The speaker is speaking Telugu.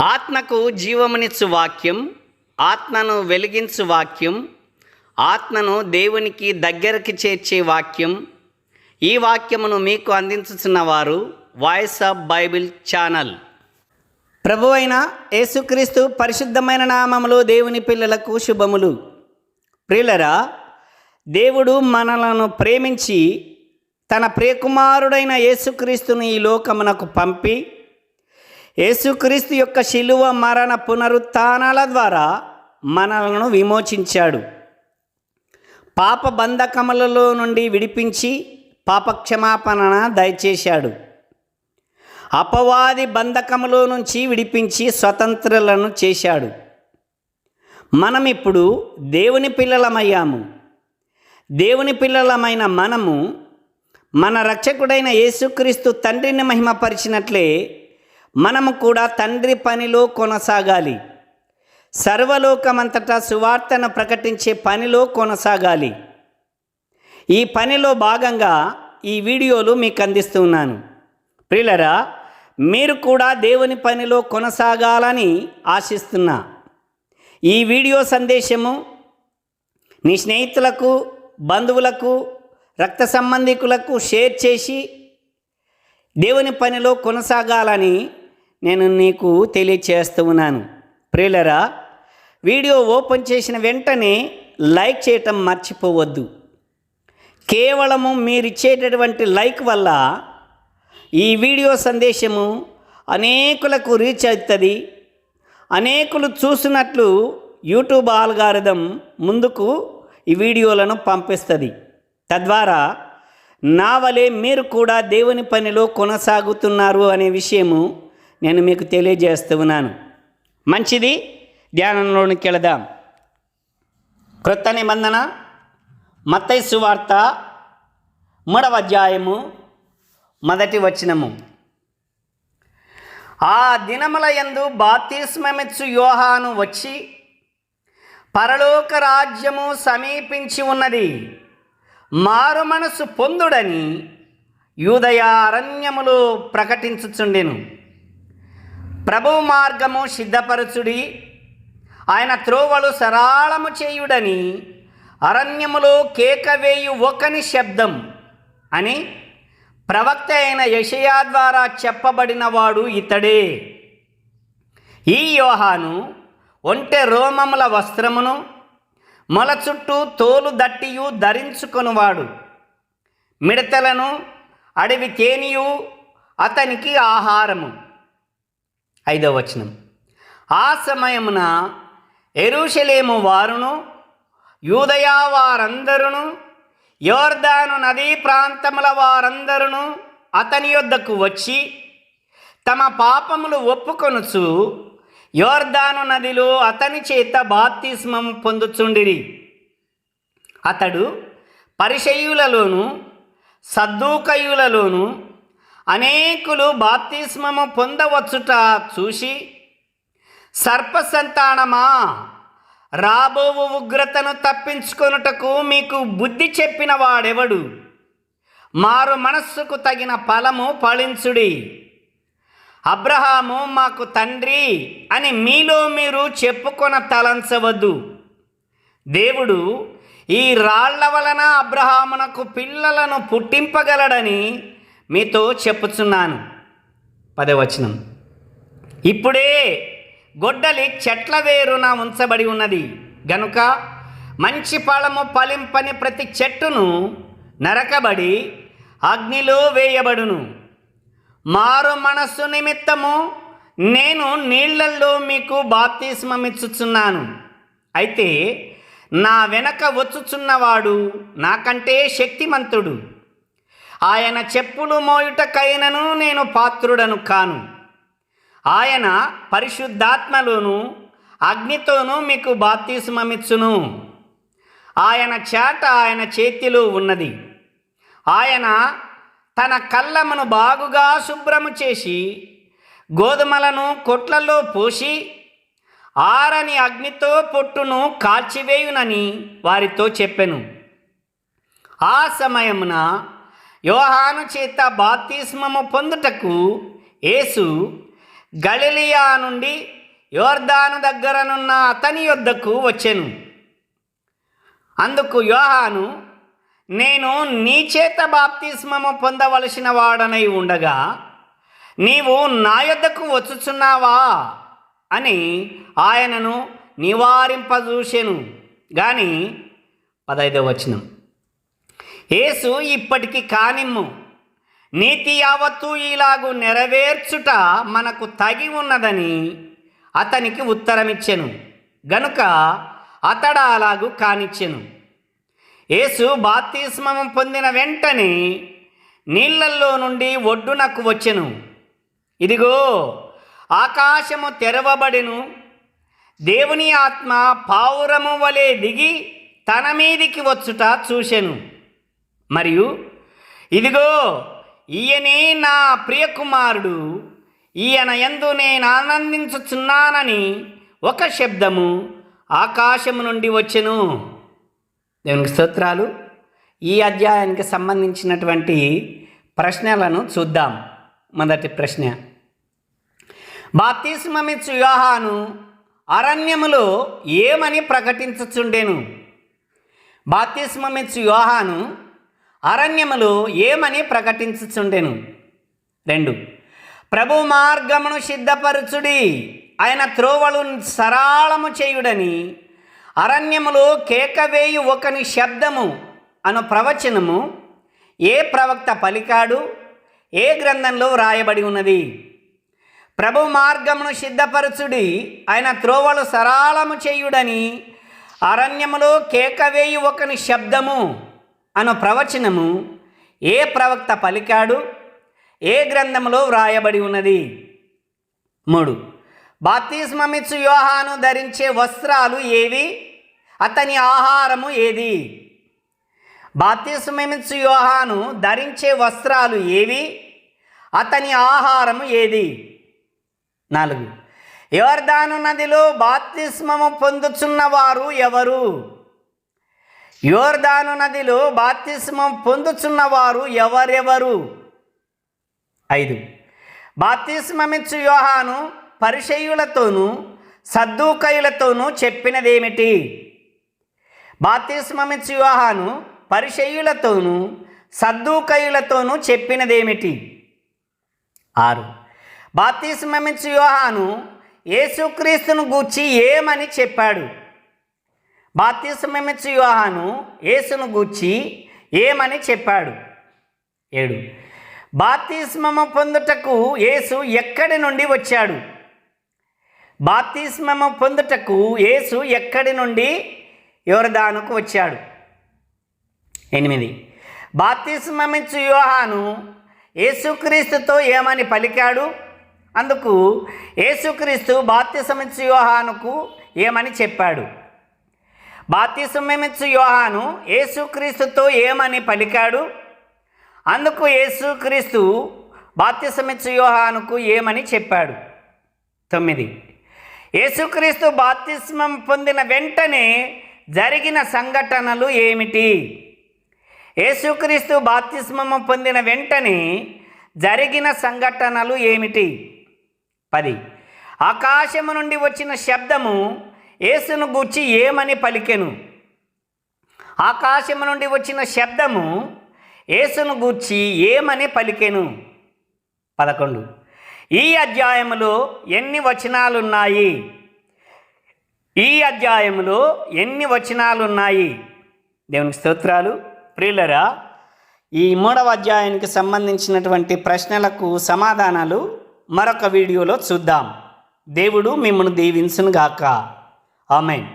ఆత్మకు జీవమునిచ్చు వాక్యం ఆత్మను వెలిగించు వాక్యం ఆత్మను దేవునికి దగ్గరికి చేర్చే వాక్యం. ఈ వాక్యమును మీకు అందించుతున్న వారు వాయిస్ ఆఫ్ బైబిల్ ఛానల్. ప్రభు అయిన యేసుక్రీస్తు పరిశుద్ధమైన నామములో దేవుని పిల్లలకు శుభములు. ప్రియులరా దేవుడు మనలను ప్రేమించి తన ప్రియకుమారుడైన యేసుక్రీస్తును ఈ లోకమునకు పంపి యేసుక్రీస్తు యొక్క శిలువ మరణ పునరుత్థానాల ద్వారా మనలను విమోచించాడు. పాప బంధకములలో నుండి విడిపించి పాపక్షమాపణ దయచేశాడు. అపవాది బంధకములో నుంచి విడిపించి స్వతంత్రులను చేశాడు. మనం ఇప్పుడు దేవుని పిల్లలమయ్యాము. దేవుని పిల్లలమైన మనము మన రక్షకుడైన యేసుక్రీస్తు తండ్రిని మహిమపరిచినట్లే మనము కూడా తండ్రి పనిలో కొనసాగాలి. సర్వలోకమంతటా సువార్తను ప్రకటించే పనిలో కొనసాగాలి. ఈ పనిలో భాగంగా ఈ వీడియోలు మీకు అందిస్తున్నాను ప్రిలరా మీరు కూడా దేవుని పనిలో కొనసాగాలని ఆశిస్తున్నా. ఈ వీడియో సందేశము నీ స్నేహితులకు బంధువులకు రక్త సంబంధికులకు షేర్ చేసి దేవుని పనిలో కొనసాగాలని నేను నీకు తెలియచేస్తూ ఉన్నాను. ప్రియులరా వీడియో ఓపెన్ చేసిన వెంటనే లైక్ చేయటం మర్చిపోవద్దు. కేవలము మీరిచ్చేటటువంటి లైక్ వల్ల ఈ వీడియో సందేశము అనేకులకు రీచ్ అవుతుంది. అనేకులు చూసినట్లు యూట్యూబ్ ఆల్గారిథం ముందుకు ఈ వీడియోలను పంపిస్తుంది. తద్వారా నా వలె మీరు కూడా దేవుని పనిలో కొనసాగుతున్నారు అనే విషయము నేను మీకు తెలియజేస్తూ ఉన్నాను. మంచిది ధ్యానంలోనికి వెళదాం క్రొత్త నిబంధన మత్తైసు వార్త మూడవ అధ్యాయము మొదటి వచనము. ఆ దినముల యందు బాప్తిస్మమిచ్చు యోహాను వచ్చి పరలోక రాజ్యము సమీపించి ఉన్నది. మారు మనసు పొందుడని యూదయ అరణ్యములు ప్రకటించుచుండెను. ప్రభు మార్గము సిద్ధపరచుడి. ఆయన త్రోవలు సరాళము చేయుడని అరణ్యములో కేకవేయు ఒకని శబ్దం అని ప్రవక్త అయిన యషయా ద్వారా చెప్పబడినవాడు ఇతడే. ఈ యోహాను ఒంటె రోమముల వస్త్రమును మొల చుట్టూ తోలు దట్టియు ధరించుకొనువాడు. మిడతలను అడవి తేనియు అతనికి ఆహారము. ఐదవ వచనం. ఆ సమయమున ఎరుషలేము వారును యూదయా వారందరును యోర్దాను నదీ ప్రాంతముల వారందరును అతని యొద్దకు వచ్చి తమ పాపములు ఒప్పుకొనుచు యోర్దాను నదిలో అతని చేత బాప్తిస్మం పొందుచుండిరి. అతడు పరిచయులలోను సద్దూకయులలోను అనేకులు బాప్తిస్మము పొందవచ్చుట చూసి సర్పసంతానమా? రాబోవు ఉగ్రతను తప్పించుకొనుటకు మీకు బుద్ధి చెప్పిన వాడెవడు? మారు మనస్సుకు తగిన ఫలము ఫలించుడి. అబ్రహాము మాకు తండ్రి అని మీలో మీరు చెప్పుకొన తలంచవద్దు. దేవుడు ఈ రాళ్ళ వలన అబ్రహామునకు పిల్లలను పుట్టింపగలడని మీతో చెప్పుచున్నాను. పదవచనం. ఇప్పుడే గొడ్డలి చెట్ల వేరున ఉంచబడి ఉన్నది. గనుక మంచి ఫలము ఫలింపని ప్రతి చెట్టును నరకబడి అగ్నిలో వేయబడును. మారు మనస్సు నిమిత్తము నేను నీళ్ళల్లో మీకు బాప్తిస్మమిచ్చుచున్నాను. అయితే నా వెనక వచ్చుచున్నవాడు నాకంటే శక్తిమంతుడు. ఆయన చెప్పులు మోయుటకైనను నేను పాత్రుడను కాను. ఆయన పరిశుద్ధాత్మలోను అగ్నితోనూ మీకు బాప్తిస్మమిచ్చును. ఆయన చేట ఆయన చేతిలో ఉన్నది. ఆయన తన కళ్ళమును బాగుగా శుభ్రము చేసి గోధుమలను కొట్లలో పోసి ఆరని అగ్నితో పొట్టును కాల్చివేయునని వారితో చెప్పెను. ఆ సమయమున యోహాను చేత బాప్తిస్మము పొందుటకు యేసు గలిలియా నుండి యోర్దాను దగ్గరనున్న అతని యొద్దకు వచ్చెను. అందుకు యోహాను నేను నీ చేత బాప్తిస్మము పొందవలసిన వాడనై ఉండగా నీవు నా యొద్దకు వచ్చుచున్నావా? అని ఆయనను నివారింపజూసెను. కానీ పదైదవ వచనం. యేసు ఇప్పటికి కానిమ్ము. నీతి యావత్తు ఇలాగు నెరవేర్చుట మనకు తగి ఉన్నదని అతనికి ఉత్తరమిచ్చెను. గనుక అతడు అలాగూ కానిచ్చెను. యేసు బాప్తిస్మము పొందిన వెంటనే నీళ్ళల్లో నుండి ఒడ్డునకు వచ్చెను. ఇదిగో ఆకాశము తెరవబడెను. దేవుని ఆత్మ పావురము వలె దిగి తన మీదికి వచ్చుట చూసెను మరియు ఇదిగో ఈయనే నా ప్రియకుమారుడు. ఈయన ఎందు నేను ఆనందించుచున్నానని ఒక శబ్దము ఆకాశము నుండి వచ్చెను. దేవునికి స్తోత్రాలు. ఈ అధ్యాయానికి సంబంధించినటువంటి ప్రశ్నలను చూద్దాం. మొదటి ప్రశ్న. బాప్తిస్మమిచ్చు యోహాను అరణ్యములో ఏమని ప్రకటించుచుండెను? బాప్తిస్మమిచ్చు యోహాను అరణ్యములో ఏమని ప్రకటించుచుండెను? రెండు. ప్రభు మార్గమును సిద్ధపరచుడి. ఆయన త్రోవలు సరాళము చేయుడని అరణ్యములో కేకవేయు ఒకని శబ్దము అను ప్రవచనము ఏ ప్రవక్త పలికాడు? ఏ గ్రంథంలో వ్రాయబడి ఉన్నది? ప్రభు మార్గమును సిద్ధపరచుడి. ఆయన త్రోవలు సరాళము చేయుడని అరణ్యములో కేకవేయు ఒకని శబ్దము అను ప్రవచనము ఏ ప్రవక్త పలికాడు? ఏ గ్రంథంలో వ్రాయబడి ఉన్నది? మూడు. బాప్తిస్మమిచ్చు యోహాను ధరించే వస్త్రాలు ఏవి? అతని ఆహారము ఏది? బాప్తిస్మమిచ్చు యోహాను ధరించే వస్త్రాలు ఏవి? అతని ఆహారము ఏది? నాలుగు. యోర్దాను నదిలో బాప్తిస్మము పొందుచున్నవారు ఎవరు? యోర్దాను నదిలో బాప్తిస్మం పొందుచున్నవారు ఎవరెవరు? ఐదు. బాప్తిస్మమిచ్చు యోహాను పరిచయులతోనూ సద్దూకయులతోనూ చెప్పినదేమిటి? బాప్తిస్మమిచ్చు యోహాను పరిచయులతోనూ సద్దూకయులతోనూ చెప్పినదేమిటి? ఆరు. బాప్తిస్మమిచ్చు యోహాను యేసుక్రీస్తును గూర్చి ఏమని చెప్పాడు? బాప్తిసమిచ్చు యోహాను యేసును గూర్చి ఏమని చెప్పాడు? ఏడు. బాప్తిస్మము పొందుటకు యేసు ఎక్కడి నుండి వచ్చాడు? బాప్తిస్మము పొందుటకు యేసు ఎక్కడి నుండి యోర్దానుకు వచ్చాడు? ఎనిమిది. బాప్తిస్మమిచ్చు యోహాను యేసుక్రీస్తుతో ఏమని పలికాడు? అందుకు యేసుక్రీస్తు బాప్తిసమిచ్చు యోహానుకు ఏమని చెప్పాడు? బాప్తిసమిచ్చు యోహాను. యేసుక్రీస్తుతో ఏమని పలికాడు? అందుకు యేసుక్రీస్తు బాప్తిసమిచ్చు యోహానుకు ఏమని చెప్పాడు? తొమ్మిది. యేసుక్రీస్తు బాప్తిస్మం పొందిన వెంటనే జరిగిన సంఘటనలు ఏమిటి? యేసుక్రీస్తు బాప్తిస్మము పొందిన వెంటనే జరిగిన సంఘటనలు ఏమిటి? పది. ఆకాశము నుండి వచ్చిన శబ్దము యేసును గూర్చి ఏమని పలికెను? ఆకాశము నుండి వచ్చిన శబ్దము యేసును గూర్చి ఏమని పలికెను? పదకొండు. ఈ అధ్యాయములో ఎన్ని వచనాలున్నాయి? ఈ అధ్యాయములో ఎన్ని వచనాలున్నాయి? దేవునికి స్తోత్రాలు. ప్రియులరా ఈ మూడవ అధ్యాయానికి సంబంధించినటువంటి ప్రశ్నలకు సమాధానాలు మరొక వీడియోలో చూద్దాం. దేవుడు మిమ్మల్ని దీవించునుగాక. ஆமேன்